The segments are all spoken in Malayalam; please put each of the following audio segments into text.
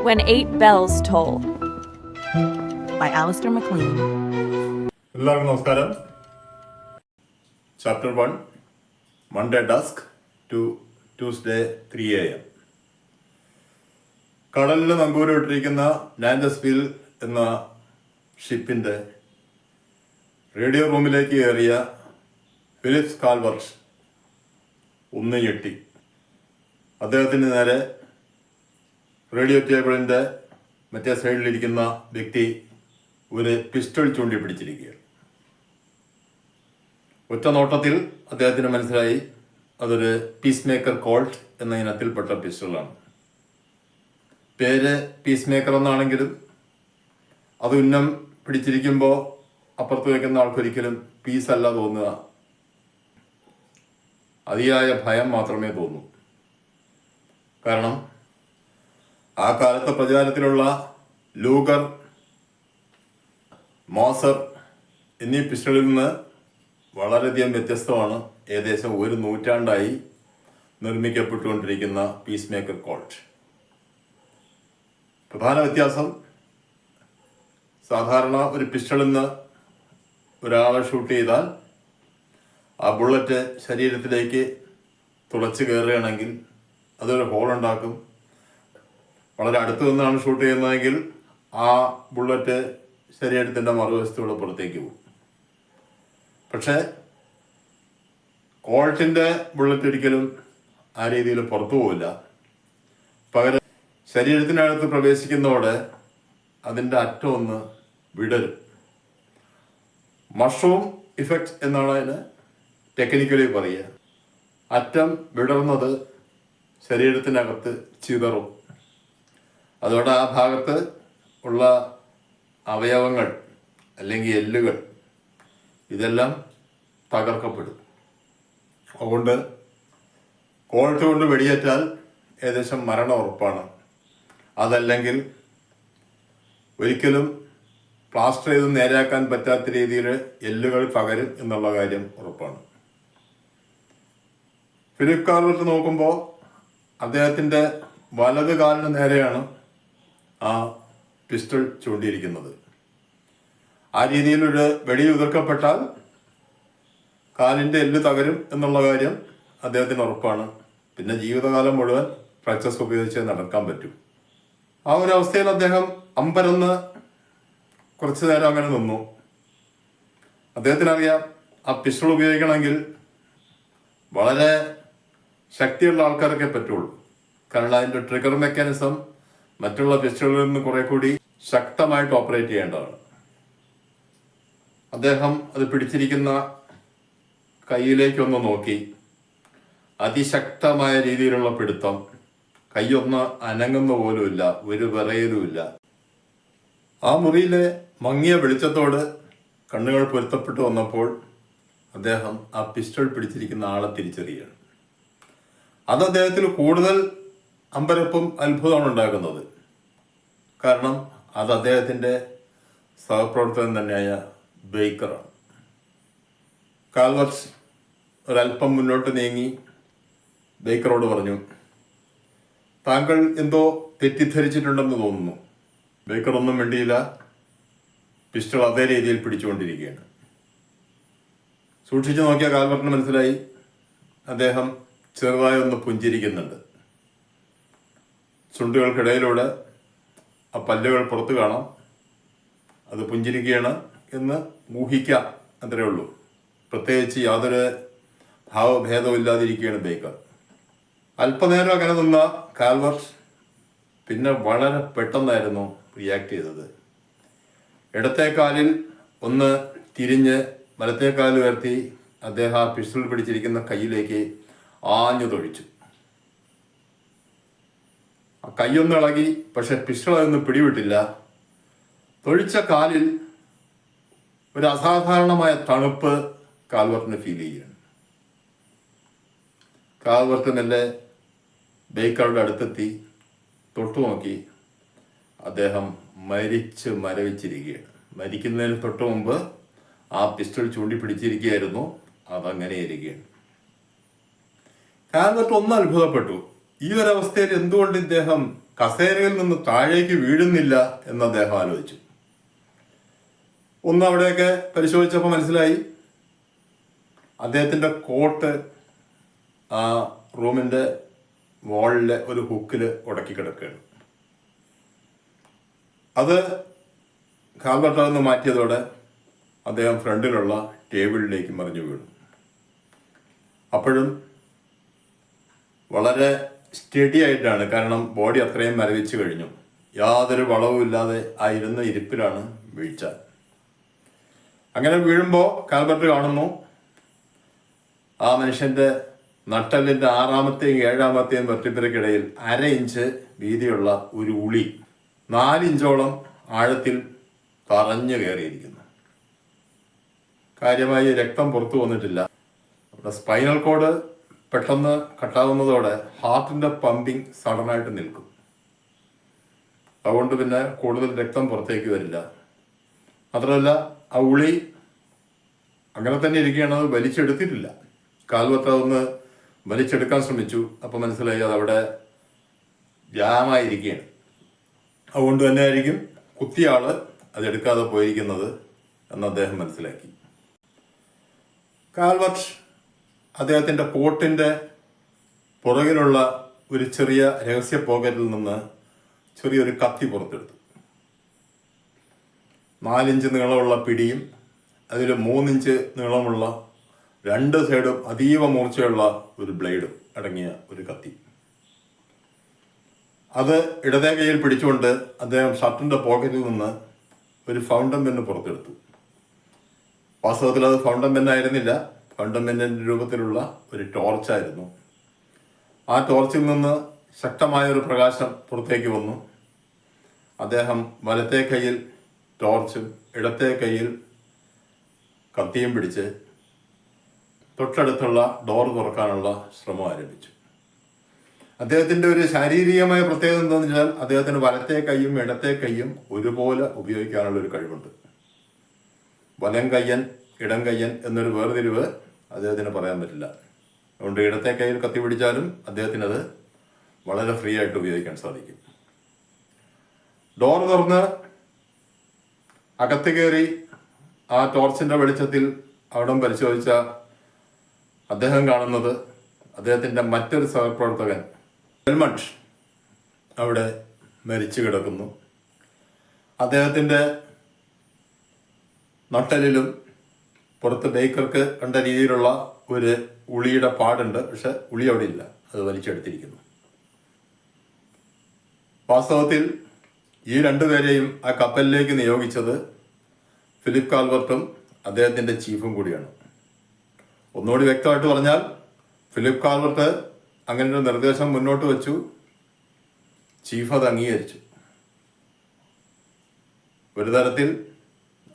When Eight Bells Toll. by Alistair McLean. എല്ലാവർക്കും നമസ്കാരം chapter one Monday dusk to Tuesday three A M കടലിൽ നങ്കൂരമിട്ടിരിക്കുന്ന നാൻഡസ്വിൽ എന്ന ഷിപ്പിന്റെ റേഡിയോ റൂമിലേക്ക് കയറിയ ഫിലിപ്സ് കാൽവർഷ് ഒന്ന് ഞെട്ടി. അദ്ദേഹത്തിന് നേരെ റേഡിയോ ടേബിളിന്റെ മറ്റേ സൈഡിലിരിക്കുന്ന വ്യക്തി ഒരു പിസ്റ്റൾ ചൂണ്ടി പിടിച്ചിരിക്കുകയാണ് ഒറ്റ നോട്ടത്തിൽ അദ്ദേഹത്തിന് മനസ്സിലായി അതൊരു പീസ് മേക്കർ കോൾട്ട് എന്ന ഇനത്തിൽപ്പെട്ട പിസ്റ്റളാണ്. പേര് പീസ് മേക്കർ എന്നാണെങ്കിലും അത് ഉന്നം പിടിച്ചിരിക്കുമ്പോൾ അപ്പുറത്ത് വയ്ക്കുന്ന ആൾക്കൊരിക്കലും പീസ് അല്ല തോന്നുക. അതിയായ ഭയം മാത്രമേ തോന്നൂ. കാരണം ആ കാലത്തെ പ്രചാരത്തിലുള്ള ലൂഗർ മോസർ എന്നീ പിസ്റ്റളിൽ നിന്ന് വളരെയധികം വ്യത്യസ്തമാണ് ഏകദേശം ഒരു നൂറ്റാണ്ടായി നിർമ്മിക്കപ്പെട്ടുകൊണ്ടിരിക്കുന്ന പീസ് മേക്കർ കോൾട്ട് പ്രധാന വ്യത്യാസം സാധാരണ ഒരു പിസ്റ്റളിൽ നിന്ന് ഒരാളെ ഷൂട്ട് ചെയ്താൽ ആ ബുള്ളറ്റ് ശരീരത്തിലേക്ക് തുളച്ച് കയറുകയാണെങ്കിൽ അതൊരു ഹോൾ ഉണ്ടാക്കും. വളരെ അടുത്ത് നിന്നാണ് ഷൂട്ട് ചെയ്യുന്നതെങ്കിൽ ആ ബുള്ളറ്റ് ശരീരത്തിന്റെ മറുവശത്തൂടെ പുറത്തേക്ക് പോകും. പക്ഷേ കോൾട്ടിന്റെ ബുള്ളറ്റ് ഒരിക്കലും ആ രീതിയിൽ പുറത്തു പോവില്ല. പകരം ശരീരത്തിനകത്ത് പ്രവേശിക്കുന്നതോടെ അതിന്റെ അറ്റം ഒന്ന് വിടരും. മഷ്റൂം ഇഫക്റ്റ് എന്നാണ് അതിന് ടെക്നിക്കലി പറയുക. അറ്റം വിടർന്നത് ശരീരത്തിനകത്ത് ചിതറും. അതോടെ ആ ഭാഗത്ത് ഉള്ള അവയവങ്ങൾ അല്ലെങ്കിൽ എല്ലുകൾ ഇതെല്ലാം തകർക്കപ്പെടും. അതുകൊണ്ട് കോൾട്ട് കൊണ്ട് വെടിയേറ്റാൽ ഏകദേശം മരണം ഉറപ്പാണ്. അതല്ലെങ്കിൽ ഒരിക്കലും പ്ലാസ്റ്റർ ചെയ്ത് നേരെയാക്കാൻ പറ്റാത്ത രീതിയിൽ എല്ലുകൾ പകരും എന്നുള്ള കാര്യം ഉറപ്പാണ്. ഫിലിപ്പ് കാർവറ്റ് നോക്കുമ്പോൾ അദ്ദേഹത്തിന്റെ വലത് കാലിന് നേരെയാണ് ആ പിസ്റ്റൾ ചൂണ്ടിയിരിക്കുന്നത്. ആ രീതിയിൽ ഒരു വെടി ഉതിർക്കപ്പെട്ടാൽ കാലിന്റെ എല്ല് തകരും എന്നുള്ള കാര്യം അദ്ദേഹത്തിന് ഉറപ്പാണ്. പിന്നെ ജീവിതകാലം മുഴുവൻ ഫ്രാക്ചർസ് ഉപയോഗിച്ച് നടക്കാൻ പറ്റും. ആ ഒരു അവസ്ഥയിൽ അദ്ദേഹം അമ്പരന്ന് കുറച്ചു നേരം അങ്ങനെ നിന്നു. അദ്ദേഹത്തിനറിയാം ആ പിസ്റ്റൾ ഉപയോഗിക്കണമെങ്കിൽ വളരെ ശക്തിയുള്ള ആൾക്കാരൊക്കെ പറ്റുള്ളൂ. കാരണം അതിന്റെ ട്രിഗർ മെക്കാനിസം മറ്റുള്ള പിസ്റ്റളുകളിൽ നിന്ന് കുറെ കൂടി ശക്തമായിട്ട് ഓപ്പറേറ്റ് ചെയ്യേണ്ടതാണ്. അദ്ദേഹം അത് പിടിച്ചിരിക്കുന്ന കയ്യിലേക്കൊന്ന് നോക്കി. അതിശക്തമായ രീതിയിലുള്ള പിടുത്തം. കൈയൊന്ന് അനങ്ങുന്ന പോലുമില്ല ഒരു വിറയലുമില്ല. ആ മുറിയിലെ മങ്ങിയ വെളിച്ചത്തോട് കണ്ണുകൾ പൊരുത്തപ്പെട്ടു വന്നപ്പോൾ അദ്ദേഹം ആ പിസ്റ്റൾ പിടിച്ചിരിക്കുന്ന ആളെ തിരിച്ചറിയുകയാണ്. അത് അദ്ദേഹത്തിന് കൂടുതൽ അമ്പരപ്പും അത്ഭുതമാണ് ഉണ്ടാക്കുന്നത്. കാരണം അത് അദ്ദേഹത്തിന്റെ സഹപ്രവർത്തകൻ തന്നെയായ ബേക്കറാണ് കാൽവർസ് ഒരല്പം മുന്നോട്ട് നീങ്ങി ബേക്കറോട് പറഞ്ഞു താങ്കൾ എന്തോ തെറ്റിദ്ധരിച്ചിട്ടുണ്ടെന്ന് തോന്നുന്നു. ബേക്കറൊന്നും വേണ്ടിയില്ല പിസ്റ്റൾ അതേ രീതിയിൽ പിടിച്ചുകൊണ്ടിരിക്കുകയാണ്. സൂക്ഷിച്ചു നോക്കിയ കാൽവർട്ടിന് മനസ്സിലായി അദ്ദേഹം ചെറുതായി ഒന്ന് പുഞ്ചിരിക്കുന്നുണ്ട്. ചുണ്ടുകൾക്കിടയിലൂടെ ആ പല്ലുകൾ പുറത്തു കാണാം. അത് പുഞ്ചിരിക്കുകയാണ് എന്ന് ഊഹിക്കാം അത്രേ ഉള്ളൂ. പ്രത്യേകിച്ച് യാതൊരു ഭാവഭേദവും ഇല്ലാതിരിക്കുകയാണ് ബേക്കർ. അല്പനേരം അങ്ങനെ നിന്ന കാൽവർട്ട് പിന്നെ വളരെ പെട്ടെന്നായിരുന്നു റിയാക്ട് ചെയ്തത്. ഇടത്തെ കാലിൽ ഒന്ന് തിരിഞ്ഞ് വലത്തേക്കാൽ കാൽ ഉയർത്തി അദ്ദേഹം പിസ്റ്റൾ പിടിച്ചിരിക്കുന്ന കയ്യിലേക്ക് ആഞ്ഞു തൊഴിച്ചു ആ കൈയൊന്ന് ഇളകി പക്ഷെ പിസ്റ്റൾ അതൊന്നും പിടിവിട്ടില്ല. തൊഴിച്ച കാലിൽ ഒരു അസാധാരണമായ തണുപ്പ് കാൽവർട്ടിന് ഫീൽ ചെയ്യുകയാണ്. കാൽവർട്ട് മെല്ലെ ബേക്കറുടെ അടുത്തെത്തി തൊട്ടു നോക്കി അദ്ദേഹം മരിച്ച് മരവിച്ചിരിക്കുകയാണ്. മരിക്കുന്നതിന് തൊട്ട് മുമ്പ് ആ പിസ്റ്റൾ ചൂണ്ടിപ്പിടിച്ചിരിക്കുകയായിരുന്നു. അതങ്ങനെ ഇരിക്കുകയാണ്. കാൽവർട്ട് ഒന്ന് അത്ഭുതപ്പെട്ടു. ഈ ഒരവസ്ഥയിൽ എന്തുകൊണ്ട് ഇദ്ദേഹം കസേരയിൽ നിന്ന് താഴേക്ക് വീഴുന്നില്ല എന്ന് അദ്ദേഹം ആലോചിച്ചു. ഒന്ന് അവിടെയൊക്കെ പരിശോധിച്ചപ്പോൾ മനസ്സിലായി. അദ്ദേഹത്തിന്റെ കോട്ട് ആ റൂമിന്റെ വാളിലെ ഒരു ഹുക്കിൽ ഉടക്കി കിടക്കുകയാണ് അത് കാൽബട്ട നിന്ന് മാറ്റിയതോടെ അദ്ദേഹം ഫ്രണ്ടിലുള്ള ടേബിളിലേക്ക് മറിഞ്ഞു വീണു. അപ്പോഴും വളരെ സ്റ്റഡി ആയിട്ടാണ് കാരണം ബോഡി അത്രയും മരവിച്ചു കഴിഞ്ഞു. യാതൊരു വളവും ഇല്ലാതെ ആ ഇരുന്ന ഇരിപ്പിലാണ് വീഴ്ച. അങ്ങനെ വീഴുമ്പോൾ കാൽബർട്ട് കാണുന്നു. ആ മനുഷ്യന്റെ നട്ടലിന്റെ ആറാമത്തെയും ഏഴാമത്തെയും വെർട്ടിപ്പിരക്കിടയിൽ അര ഇഞ്ച് വീതിയുള്ള ഒരു ഉളി നാലിഞ്ചോളം ആഴത്തിൽ തറഞ്ഞു കയറിയിരിക്കുന്നു. കാര്യമായി രക്തം പുറത്തു വന്നിട്ടില്ല. അവിടെ സ്പൈനൽ കോഡ് പെട്ടെന്ന് കട്ടാവുന്നതോടെ ഹാർട്ടിന്റെ പമ്പിങ് സഡനായിട്ട് നിൽക്കും. അതുകൊണ്ട് പിന്നെ കൂടുതൽ രക്തം പുറത്തേക്ക് വരില്ല. മാത്രമല്ല ആ ഉളി അങ്ങനെ തന്നെ ഇരിക്കുകയാണ്. അത് വലിച്ചെടുത്തിട്ടില്ല. കാൽവത്ത ഒന്ന് വലിച്ചെടുക്കാൻ ശ്രമിച്ചു. അപ്പോൾ മനസ്സിലായി അതവിടെ ജാമായിരിക്കുകയാണ്. അതുകൊണ്ട് തന്നെ ആയിരിക്കും അതെടുക്കാതെ പോയിരിക്കുന്നത് എന്ന് അദ്ദേഹം മനസ്സിലാക്കി. കാൽവർഷ് അദ്ദേഹത്തിന്റെ കോട്ടിന്റെ പുറകിലുള്ള ഒരു ചെറിയ രഹസ്യ പോക്കറ്റിൽ നിന്ന് ചെറിയൊരു കത്തി പുറത്തെടുത്തു. നാലിഞ്ച് നീളമുള്ള പിടിയും അതിൽ മൂന്നിഞ്ച് നീളമുള്ള രണ്ട് സൈഡും അതീവ മൂർച്ചയുള്ള ഒരു ബ്ലേഡും അടങ്ങിയ ഒരു കത്തി. അത് ഇടതേ കയ്യിൽ പിടിച്ചുകൊണ്ട് അദ്ദേഹം ഷർട്ടിന്റെ പോക്കറ്റിൽ നിന്ന് ഒരു ഫൗണ്ടൻ പെന്ന് പുറത്തെടുത്തു. വാസ്തവത്തിൽ അത് ഫൗണ്ടൻ പെന്നായിരുന്നില്ല ഫൗണ്ടൻ പെന്നിന്റെ രൂപത്തിലുള്ള ഒരു ടോർച്ചായിരുന്നു ആ ടോർച്ചിൽ നിന്ന് ശക്തമായ ഒരു പ്രകാശം പുറത്തേക്ക് വന്നു. അദ്ദേഹം വലത്തെ കയ്യിൽ ടോർച്ചും ഇടത്തെ കയ്യിൽ കത്തിയും പിടിച്ച് തൊട്ടടുത്തുള്ള ഡോർ തുറക്കാനുള്ള ശ്രമം ആരംഭിച്ചു. അദ്ദേഹത്തിന്റെ ഒരു ശാരീരികമായ പ്രത്യേകത എന്താണെന്ന് വെച്ചാൽ അദ്ദേഹത്തിന് വലത്തെ കൈയും ഇടത്തെ കൈയും ഒരുപോലെ ഉപയോഗിക്കാനുള്ള ഒരു കഴിവുണ്ട്. വലം കയ്യൻ ഇടം കയ്യൻ എന്നൊരു വേർതിരിവ് അദ്ദേഹത്തിന് പറയാൻ പറ്റില്ല. അതുകൊണ്ട് ഇടത്തെ കയ്യിൽ കത്തി പിടിച്ചാലും അദ്ദേഹത്തിന് അത് വളരെ ഫ്രീ ആയിട്ട് ഉപയോഗിക്കാൻ സാധിക്കും. ഡോർ തുറന്ന് അകത്ത് കയറി ആ ടോർച്ചിന്റെ വെളിച്ചത്തിൽ അവിടം പരിശോധിച്ച അദ്ദേഹം കാണുന്നത് അദ്ദേഹത്തിന്റെ മറ്റൊരു സഹപ്രവർത്തകൻ ഹെൽമണ്ട് അവിടെ മരിച്ചു കിടക്കുന്നു. അദ്ദേഹത്തിന്റെ നട്ടലിലും പുറത്ത് ബേക്കർക്ക് കണ്ട രീതിയിലുള്ള ഒരു ഉളിയുടെ പാടുണ്ട്. പക്ഷെ ഉളി അവിടെ ഇല്ല. അത് വലിച്ചെടുത്തിരിക്കുന്നു. വാസ്തവത്തിൽ ഈ രണ്ടുപേരെയും ആ കപ്പലിലേക്ക് നിയോഗിച്ചത് ഫിലിപ്പ് കാൽവർട്ടും അദ്ദേഹത്തിന്റെ ചീഫും കൂടിയാണ്. ഒന്നുകൂടി വ്യക്തമായിട്ട് പറഞ്ഞാൽ ഫിലിപ്പ് കാൽവർട്ട് അങ്ങനെ ഒരു നിർദ്ദേശം മുന്നോട്ട് വെച്ചു. ചീഫ് അത് അംഗീകരിച്ചു. ഒരു തരത്തിൽ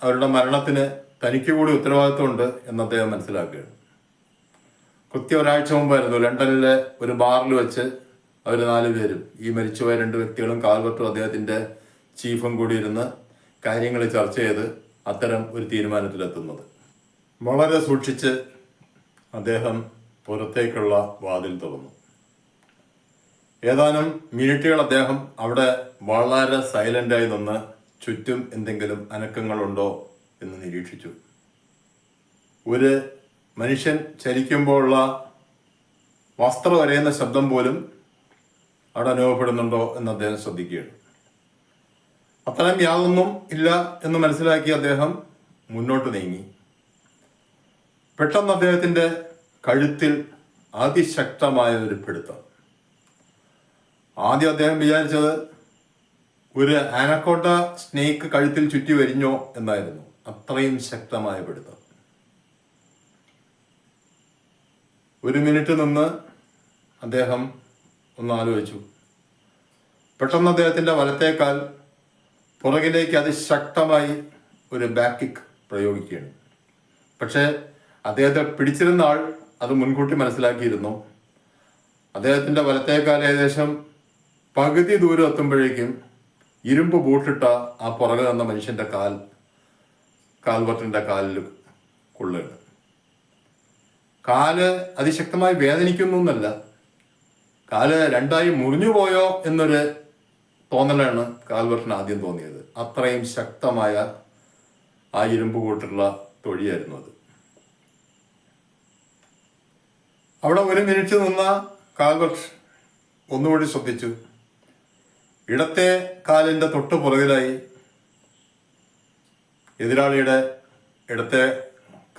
അവരുടെ മരണത്തിന് തനിക്ക് കൂടി ഉത്തരവാദിത്വമുണ്ട് എന്ന് അദ്ദേഹം മനസ്സിലാക്കുകയാണ്. കൃത്യം ഒരാഴ്ച മുമ്പായിരുന്നു ലണ്ടനിലെ ഒരു ബാറിൽ വെച്ച് അവർ നാലുപേരും ഈ മരിച്ചുപോയ രണ്ട് വ്യക്തികളും കാൽവർട്ടും അദ്ദേഹത്തിന്റെ ചീഫും കൂടി ഇരുന്ന് കാര്യങ്ങൾ ചർച്ച ചെയ്ത് അത്തരം ഒരു തീരുമാനത്തിലെത്തുന്നത്. വളരെ സൂക്ഷിച്ച് അദ്ദേഹം പുറത്തേക്കുള്ള വാതിൽ തുറന്നു. ഏതാനും മിനിറ്റുകൾ അദ്ദേഹം അവിടെ വളരെ സൈലന്റായി നിന്ന് ചുറ്റും എന്തെങ്കിലും അനക്കങ്ങളുണ്ടോ എന്ന് നിരീക്ഷിച്ചു. ഒരു മനുഷ്യൻ ചലിക്കുമ്പോഴുള്ള വസ്ത്രം വരയുന്ന ശബ്ദം പോലും അവിടെ അനുഭവപ്പെടുന്നുണ്ടോ എന്ന് അദ്ദേഹം ശ്രദ്ധിക്കുകയാണ്. അത്തരം യാതൊന്നും ഇല്ല എന്ന് മനസ്സിലാക്കി അദ്ദേഹം മുന്നോട്ട് നീങ്ങി. പെട്ടെന്ന് അദ്ദേഹത്തിന്റെ കഴുത്തിൽ അതിശക്തമായ ഒരു പിടുത്തം. ആദ്യം അദ്ദേഹം വിചാരിച്ചത് ഒരു ആനക്കോട്ട സ്നേക്ക് കഴുത്തിൽ ചുറ്റി വരിഞ്ഞോ എന്നായിരുന്നു. അത്രയും ശക്തമായ പിടുത്തം. ഒരു മിനിറ്റ് നിന്ന് അദ്ദേഹം ഒന്ന് ആലോചിച്ചു. പെട്ടെന്ന് അദ്ദേഹത്തിന്റെ വലത്തേക്കാൽ പുറകിലേക്ക് അതിശക്തമായി ഒരു ബാക്ക് കിക്ക് പ്രയോഗിക്കുകയാണ്. പക്ഷേ അദ്ദേഹത്തെ പിടിച്ചിരുന്ന ആൾ അത് മുൻകൂട്ടി മനസ്സിലാക്കിയിരുന്നു. അദ്ദേഹത്തിന്റെ വലത്തേക്കാൽ ഏകദേശം പകുതി ദൂരം എത്തുമ്പോഴേക്കും ഇരുമ്പ് ബൂട്ടിട്ട ആ പുറകെ വന്ന മനുഷ്യന്റെ കാൽ കാൽവട്ടിന്റെ കാലിൽ കൊള്ളുകയാണ്. കാൽ അതിശക്തമായി വേദനിക്കുന്നു എന്നല്ല കാൽ രണ്ടായി മുറിഞ്ഞു പോയോ എന്നൊരു തോന്നലാണ് കാൽവർട്ടിന് ആദ്യം തോന്നിയത്. അത്രയും ശക്തമായ ആ ഇരുമ്പ് കൂട്ടുള്ള തൊഴിയായിരുന്നു അത്. അവിടെ ഒരു മിനിറ്റ് നിന്ന കാൽവർട്ട് ഒന്നുകൂടി ശ്രദ്ധിച്ചു. ഇടത്തെ കാലിന്റെ തൊട്ട് പുറകിലായി എതിരാളിയുടെ ഇടത്തെ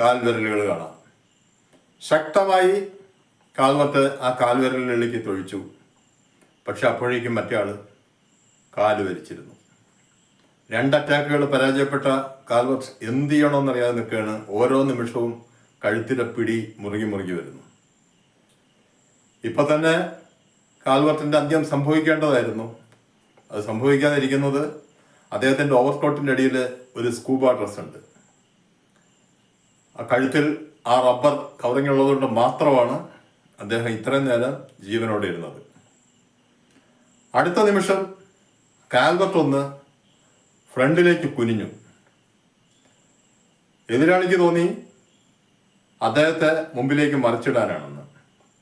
കാൽ വിരലുകൾ കാണാം. ശക്തമായി കാൽവത്ത് ആ കാൽവിരലിലേക്ക് തൊഴിച്ചു. പക്ഷെ അപ്പോഴേക്കും മറ്റേ കാൽ വരിച്ചിരുന്നു. രണ്ട് അറ്റാക്കുകൾ പരാജയപ്പെട്ട കാൽവത്ത് എന്ത് ചെയ്യണമെന്നറിയാതെ നിൽക്കുകയാണ്. ഓരോ നിമിഷവും കഴുത്തിലെ പിടി മുറുകി മുറുകി വരുന്നു. ഇപ്പൊ തന്നെ കാൽവർട്ടിന്റെ അന്ത്യം സംഭവിക്കേണ്ടതായിരുന്നു. അത് സംഭവിക്കാതിരിക്കുന്നത് അദ്ദേഹത്തിന്റെ ഓവർകോട്ടിന്റെ അടിയിൽ ഒരു സ്കൂബ ഡ്രസ് ഉണ്ട്. ആ കഴുത്തിൽ ആ റബ്ബർ കവറിങ് ഉള്ളതുകൊണ്ട് മാത്രമാണ് അദ്ദേഹം ഇത്രയും നേരം ജീവനോടെ ഇരുന്നത്. അടുത്ത നിമിഷം കാൽബർട്ട് ഒന്ന് ഫ്രണ്ടിലേക്ക് കുനിഞ്ഞു. എതിരാളിക്ക് തോന്നി അദ്ദേഹത്തെ മുമ്പിലേക്ക് മറിച്ചിടാനാണെന്ന്.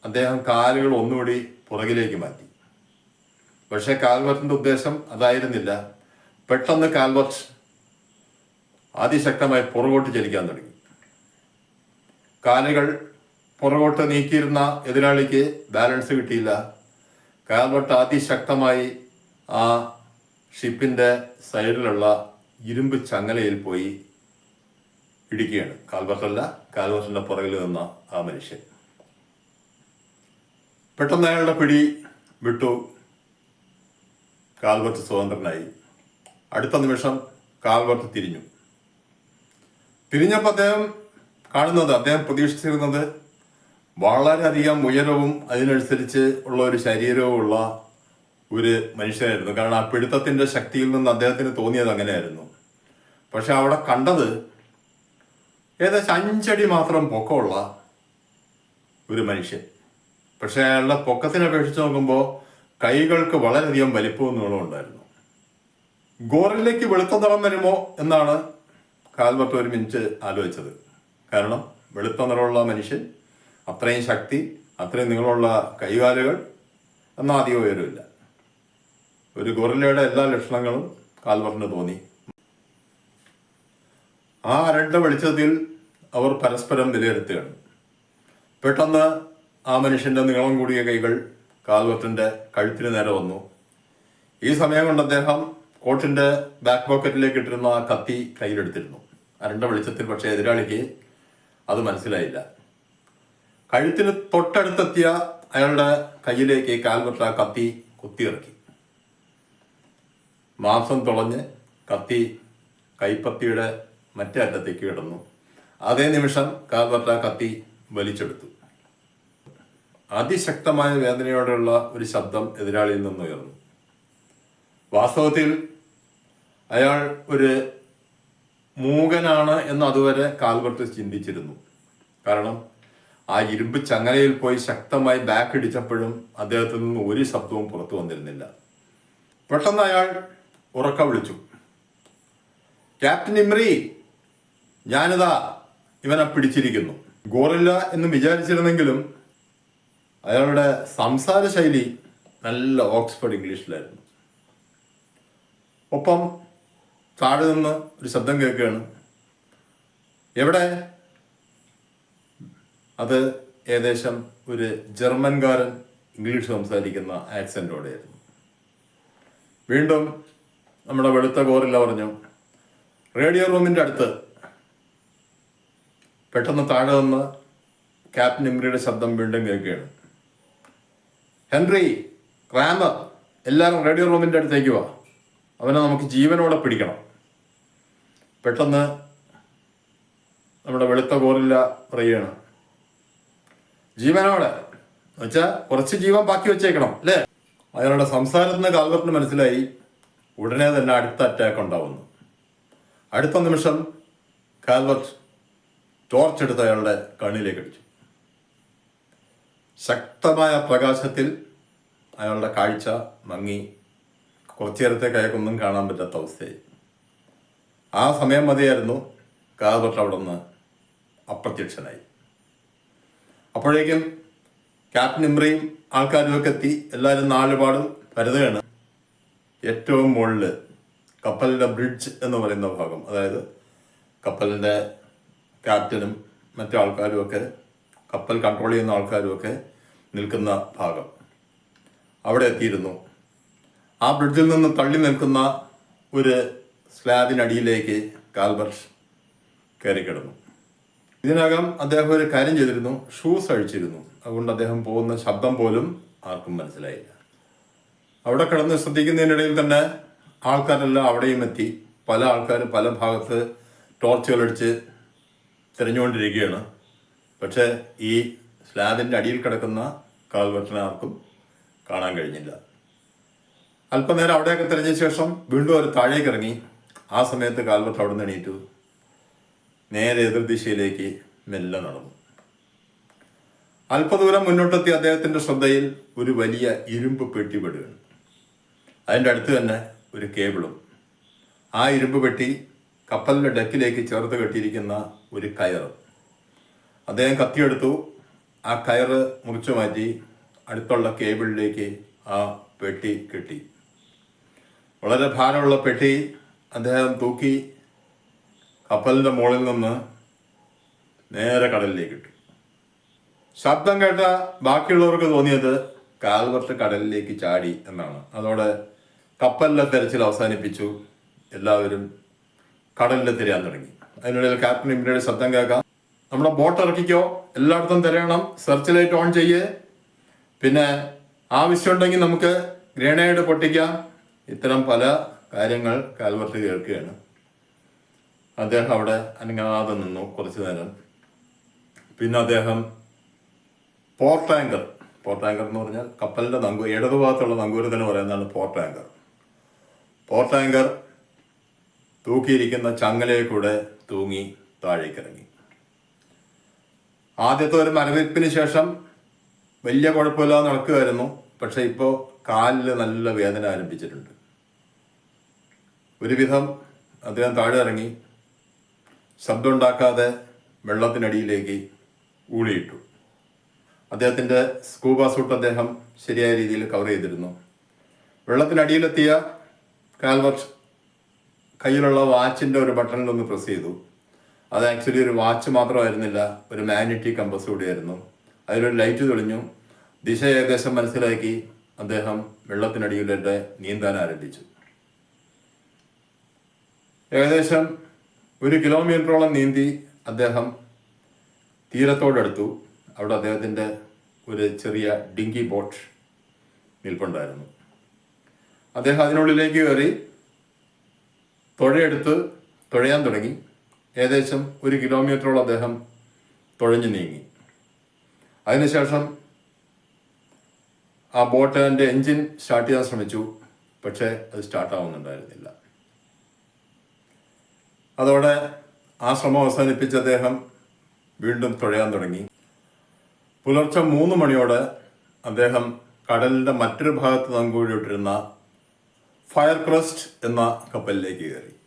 അദ്ദേഹം കാലുകൾ ഒന്നുകൂടി പുറകിലേക്ക് മാറ്റി. പക്ഷേ കാൽവർട്ടിന്റെ ഉദ്ദേശം അതായിരുന്നില്ല. പെട്ടെന്ന് കാൽവർട്ട് അതിശക്തമായി പുറകോട്ട് ചലിക്കാൻ തുടങ്ങി. കാലുകൾ പുറകോട്ട് നീക്കിയിരുന്ന എതിരാളിക്ക് ബാലൻസ് കിട്ടിയില്ല. കാൽവർട്ട് അതിശക്തമായി ആ ഷിപ്പിന്റെ സൈഡിലുള്ള ഇരുമ്പ് ചങ്ങലയിൽ പോയി ഇടിക്കുകയാണ്. കാൽവർട്ടല്ല കാൽവർട്ടിന്റെ പുറകിൽ നിന്ന ആ മനുഷ്യൻ. പെട്ടെന്ന് അയാളുടെ പിടി വിട്ടു. കാൽവർട്ട് സ്വതന്ത്രനായി. അടുത്ത നിമിഷം കാൽവർട്ട് തിരിഞ്ഞു. തിരിഞ്ഞപ്പോൾ അദ്ദേഹം കാണുന്നത് അദ്ദേഹം പ്രതീക്ഷിച്ചിരുന്നത് വളരെയധികം ഉയരവും അതിനനുസരിച്ച് ഉള്ള ഒരു ശരീരവും ഉള്ള ഒരു മനുഷ്യനായിരുന്നു. കാരണം ആ പിടുത്തത്തിന്റെ ശക്തിയിൽ നിന്ന് അദ്ദേഹത്തിന് തോന്നിയത് അങ്ങനെയായിരുന്നു. പക്ഷെ അവിടെ കണ്ടത് ഏകദേശം അഞ്ചടി മാത്രം പൊക്കമുള്ള ഒരു മനുഷ്യൻ. പക്ഷെ അയാളുടെ പൊക്കത്തിനെ അപേക്ഷിച്ച് നോക്കുമ്പോൾ കൈകൾക്ക് വളരെയധികം വലിപ്പവും നീളവും ഉണ്ടായിരുന്നു. ഗോറിലേക്ക് വെളുത്ത നിറം വരുമോ എന്നാണ് കാൽവർട്ട് ഒരു മിനിറ്റ് ആലോചിച്ചത്. കാരണം വെളുത്ത നിറമുള്ള മനുഷ്യൻ അത്രയും ശക്തി അത്രയും നീളമുള്ള കൈകാലുകൾ എന്നാൽ അധികം ഉയരമില്ല ഒരു ഗൊറില്ലയുടെ എല്ലാ ലക്ഷണങ്ങളും കാൽവർട്ടിന് തോന്നി. ആ അരണ്ട വെളിച്ചത്തിൽ അവർ പരസ്പരം വിലയിരുത്തുകയാണ്. പെട്ടെന്ന് ആ മനുഷ്യന്റെ നീളം കൂടിയ കൈകൾ കാൽവർട്ടിന്റെ കഴുത്തിന് നേരെ വന്നു. ഈ സമയം കൊണ്ട് അദ്ദേഹം കോട്ടിന്റെ ബാക്ക് പോക്കറ്റിലേക്ക് ഇട്ടിരുന്ന ആ കത്തി കയ്യിലെടുത്തിരുന്നു. അരണ്ട വെളിച്ചത്തിൽ പക്ഷേ എതിരാളിക്ക് അത് മനസ്സിലായില്ല. കഴുത്തിന് തൊട്ടടുത്തെത്തിയ അയാളുടെ കയ്യിലേക്ക് കാൽവർട്ട് ആ കത്തി കുത്തിയിറക്കി. മാംസം തുളഞ്ഞ് കത്തി കൈപ്പത്തിയുടെ മറ്റേ അറ്റത്തേക്ക് കിടന്നു. അതേ നിമിഷം കാൽവർട്ട് ആ കത്തി വലിച്ചെടുത്തു. അതിശക്തമായ വേദനയോടെയുള്ള ഒരു ശബ്ദം എതിരാളിയിൽ നിന്ന് ഉയർന്നു വാസ്തവത്തിൽ അയാൾ ഒരു മൂകനാണ് എന്ന് അതുവരെ കാൽവർട്ട് ചിന്തിച്ചിരുന്നു. കാരണം ആ ഇരുമ്പ് ചങ്ങലയിൽ പോയി ശക്തമായി ബാക്ക് ഇടിച്ചപ്പോഴും അദ്ദേഹത്തിൽ നിന്ന് ഒരു ശബ്ദവും പുറത്തു വന്നിരുന്നില്ല. പെട്ടെന്ന് അയാൾ ഉറക്ക വിളിച്ചു. ക്യാപ്റ്റൻ ഇമ്രി ഞാനിതാ ഇവനെ പിടിച്ചിരിക്കുന്നു. ഗോറില്ല എന്ന് വിചാരിച്ചിരുന്നെങ്കിലും അയാളുടെ സംസാര ശൈലി നല്ല ഓക്സ്ഫോർഡ് ഇംഗ്ലീഷിലായിരുന്നു. ഒപ്പം താഴെ നിന്ന് ഒരു ശബ്ദം കേൾക്കുകയാണ്. എവിടെ? അത് ഏകദേശം ഒരു ജർമ്മൻകാരൻ ഇംഗ്ലീഷ് സംസാരിക്കുന്ന ആക്സെന്റോടെയായിരുന്നു വീണ്ടും നമ്മുടെ വെളുത്ത കോറില്ല പറഞ്ഞു റേഡിയോ റൂമിന്റെ അടുത്ത്. പെട്ടെന്ന് താഴെ നിന്ന് ക്യാപ്റ്റൻ ഇമ്രിയുടെ ശബ്ദം വീണ്ടും കേൾക്കുകയാണ്. ഹെൻറി റാമർ എല്ലാവരും റേഡിയോ റൂമിന്റെ അടുത്തേക്ക് വാ. അവനെ നമുക്ക് ജീവനോടെ പിടിക്കണം. പെട്ടെന്ന് നമ്മുടെ വെളുത്ത കോറില്ല പറയുകയാണ്. ജീവനോടെ. വെച്ചാൽ കുറച്ച് ജീവൻ ബാക്കി വെച്ചേക്കണം അല്ലേ? അയാളുടെ സംസാരത്തിന് കാൽവർട്ടിന് മനസ്സിലായി ഉടനെ തന്നെ അടുത്ത അറ്റാക്ക് ഉണ്ടാവുന്നു. അടുത്ത നിമിഷം കാൽവർട്ട് ടോർച്ച് എടുത്ത് അയാളുടെ കണ്ണിലേക്ക് അടിച്ചു. ശക്തമായ പ്രകാശത്തിൽ അയാളുടെ കാഴ്ച മങ്ങി. കുറച്ചു നേരത്തേക്ക് അയാൾക്കൊന്നും കാണാൻ പറ്റാത്ത അവസ്ഥയായി. ആ സമയം മതിയായിരുന്നു. കാൽവർട്ട് അവിടെ നിന്ന് അപ്രത്യക്ഷനായി. അപ്പോഴേക്കും ക്യാപ്റ്റൻ ഇമ്രയും ആൾക്കാരും ഒക്കെ എത്തി. എല്ലാവരും നാലുപാടും കരുതുകയാണ് ഏറ്റവും മുകളിൽ കപ്പലിന്റെ ബ്രിഡ്ജ് എന്ന് പറയുന്ന ഭാഗം. അതായത് കപ്പലിന്റെ ക്യാപ്റ്റനും മറ്റു ആൾക്കാരും ഒക്കെ കപ്പൽ കൺട്രോൾ ചെയ്യുന്ന ആൾക്കാരുമൊക്കെ നിൽക്കുന്ന ഭാഗം. അവിടെ എത്തിയിരുന്നു. ആ ബ്രിഡ്ജിൽ നിന്ന് തള്ളി നിൽക്കുന്ന ഒരു സ്ലാബിനടിയിലേക്ക് കാൽബർഷ് കയറി കിടന്നു ഇതിനകം അദ്ദേഹം ഒരു കാര്യം ചെയ്തിരുന്നു. ഷൂസ് അഴിച്ചിരുന്നു. അതുകൊണ്ട് അദ്ദേഹം പോകുന്ന ശബ്ദം പോലും ആർക്കും മനസ്സിലായില്ല. അവിടെ കിടന്ന് ശ്രദ്ധിക്കുന്നതിനിടയിൽ തന്നെ ആൾക്കാരെല്ലാം അവിടെയും എത്തി. പല ആൾക്കാരും പല ഭാഗത്ത് ടോർച്ചുകളടിച്ച് തിരഞ്ഞുകൊണ്ടിരിക്കുകയാണ്. പക്ഷേ ഈ സ്ലാബിന്റെ അടിയിൽ കിടക്കുന്ന കാൽവെട്ടിനെ ആർക്കും കാണാൻ കഴിഞ്ഞില്ല. അല്പനേരം അവിടെയൊക്കെ തിരഞ്ഞ ശേഷം വീണ്ടും അവർ താഴേക്ക് ഇറങ്ങി ആ സമയത്ത് കാൽവെട്ട് അവിടെ നിന്ന് എണീറ്റു. നേരെ എതിർദിശയിലേക്ക് മെല്ലെ നടന്നു. അല്പദൂരം മുന്നോട്ടെത്തി അദ്ദേഹത്തിന്റെ ശ്രദ്ധയിൽ ഒരു വലിയ ഇരുമ്പ് പെട്ടി പെടുകയാണ്. അതിന്റെ അടുത്ത് തന്നെ ഒരു കേബിളും. ആ ഇരുമ്പ് പെട്ടി കപ്പലിന്റെ ഡെക്കിലേക്ക് ചേർത്ത് കെട്ടിയിരിക്കുന്ന ഒരു കയറ്. അദ്ദേഹം കത്തിയെടുത്തു. ആ കയറ് മുറിച്ചു മാറ്റി അടുത്തുള്ള കേബിളിലേക്ക് ആ പെട്ടി കെട്ടി. വളരെ ഭാരമുള്ള പെട്ടി അദ്ദേഹം തൂക്കി കപ്പലിന്റെ മുകളിൽ നിന്ന് നേരെ കടലിലേക്ക് ഇട്ടു. ശബ്ദം കേട്ട ബാക്കിയുള്ളവർക്ക് തോന്നിയത് കാൽവർട്ട് കടലിലേക്ക് ചാടി എന്നാണ്. അതോടെ കപ്പലിലെ തെരച്ചിൽ അവസാനിപ്പിച്ചു. എല്ലാവരും കടലിൽ തിരയാൻ തുടങ്ങി. അതിനിടയിൽ ക്യാപ്റ്റൻ ഇമ്രയുടെ ശബ്ദം കേൾക്കാം. നമ്മുടെ ബോട്ട് ഇറക്കിക്കോ എല്ലായിടത്തും തിരയണം സെർച്ച് ലൈറ്റ് ഓൺ ചെയ്യേ. പിന്നെ ആവശ്യമുണ്ടെങ്കിൽ നമുക്ക് ഗ്രനേഡ് പൊട്ടിക്കാം. ഇത്തരം പല കാര്യങ്ങൾ കാൽവർട്ട് കേൾക്കുകയാണ്. അദ്ദേഹം അവിടെ അനങ്ങാതെ നിന്നു കുറച്ചു നേരം. പിന്നെ അദ്ദേഹം പോർട്ട് ആങ്കർ പോർട്ട് ആങ്കർ എന്ന് പറഞ്ഞാൽ കപ്പലിന്റെ നങ്കു ഇടതുഭാഗത്തുള്ള നങ്കൂരത്തിന് പറയുന്നതാണ് പോർട്ട് ആങ്കർ പോർട്ട് ആങ്കർ തൂക്കിയിരിക്കുന്ന ചങ്ങലയെ കൂടെ തൂങ്ങി താഴേക്കിറങ്ങി. ആദ്യത്തെ ഒരു മരവിപ്പിന് ശേഷം വലിയ കുഴപ്പമില്ലാതെ നടക്കുമായിരുന്നു പക്ഷെ ഇപ്പോൾ കാലിൽ നല്ല വേദന ആരംഭിച്ചിട്ടുണ്ട്. ഒരുവിധം അദ്ദേഹം താഴെ ഇറങ്ങി ശബ്ദമുണ്ടാക്കാതെ വെള്ളത്തിനടിയിലേക്ക് ഊളിയിട്ടു. അദ്ദേഹത്തിന്റെ സ്കൂബ സൂട്ട് അദ്ദേഹം ശരിയായ രീതിയിൽ കവർ ചെയ്തിരുന്നു. വെള്ളത്തിനടിയിലെത്തിയ കാൽവർട്ട് കയ്യിലുള്ള വാച്ചിന്റെ ഒരു ബട്ടണിൽ ഒന്ന് പ്രസ് ചെയ്തു. അത് ആക്ച്വലി ഒരു വാച്ച് മാത്രമായിരുന്നില്ല ഒരു മാഗ്നറ്റിക് കമ്പസ് കൂടിയായിരുന്നു. അതിലൊരു ലൈറ്റ് തെളിഞ്ഞു. ദിശ ഏകദേശം മനസ്സിലാക്കി അദ്ദേഹം വെള്ളത്തിനടിയിലെ നീന്താൻ ആരംഭിച്ചു. ഏകദേശം ഒരു കിലോമീറ്ററോളം നീന്തി അദ്ദേഹം തീരത്തോടടുത്തു. അവിടെ അദ്ദേഹത്തിന്റെ ഒരു ചെറിയ ഡിങ്കി ബോട്ട് നിൽപ്പുണ്ടായിരുന്നു. അദ്ദേഹം അതിനുള്ളിലേക്ക് കയറി തുഴയെടുത്ത് തുഴയാൻ തുടങ്ങി. ഏകദേശം ഒരു കിലോമീറ്ററോളം അദ്ദേഹം തുഴഞ്ഞു നീങ്ങി. അതിനുശേഷം ആ ബോട്ടിന്റെ എൻജിൻ സ്റ്റാർട്ട് ചെയ്യാൻ ശ്രമിച്ചു പക്ഷേ അത് സ്റ്റാർട്ടാവുന്നുണ്ടായിരുന്നില്ല. അതോടെ ആ ശ്രമം അവസാനിപ്പിച്ച അദ്ദേഹം വീണ്ടും തുഴയാൻ തുടങ്ങി. പുലർച്ചെ മൂന്ന് മണിയോടെ അദ്ദേഹം കടലിന്റെ മറ്റൊരു ഭാഗത്ത് നങ്കൂഴിയിട്ടിരുന്ന ഫയർ ക്രസ്റ്റ് എന്ന കപ്പലിലേക്ക് കയറി.